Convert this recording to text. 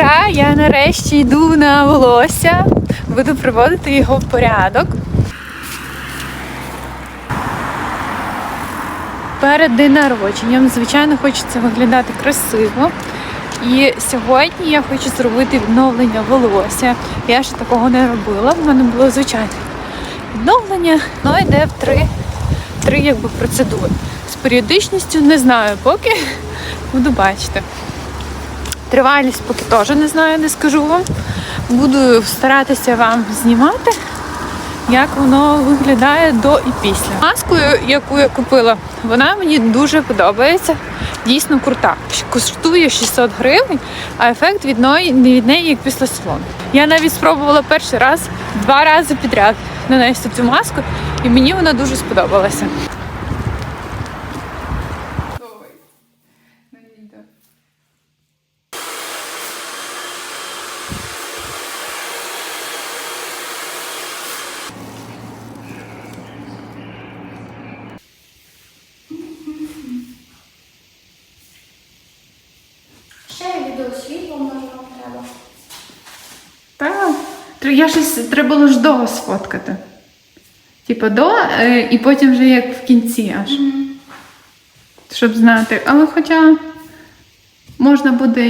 Ура! Я нарешті йду на волосся. Буду приводити його в порядок. Перед день народженням, звичайно, хочеться виглядати красиво. І сьогодні я хочу зробити відновлення волосся. Я ще такого не робила. В мене було звичайне відновлення. Воно йде в три, три якби, процедури. З періодичністю не знаю, поки буду бачити. Тривалість поки теж не знаю, не скажу вам. Буду старатися вам знімати, як воно виглядає до і після. Маскою, яку я купила, вона мені дуже подобається. Дійсно крута. Коштує 600 гривень, а ефект від неї, від неї як після салону. Я навіть спробувала перший раз два рази підряд нанести цю маску, і мені вона дуже сподобалася. Ще відео світло, може вам треба. Так, я щось треба було ж до сфоткати. Типа до, е, і потім вже як в кінці аж. Щоб знати. Але хоча можна буде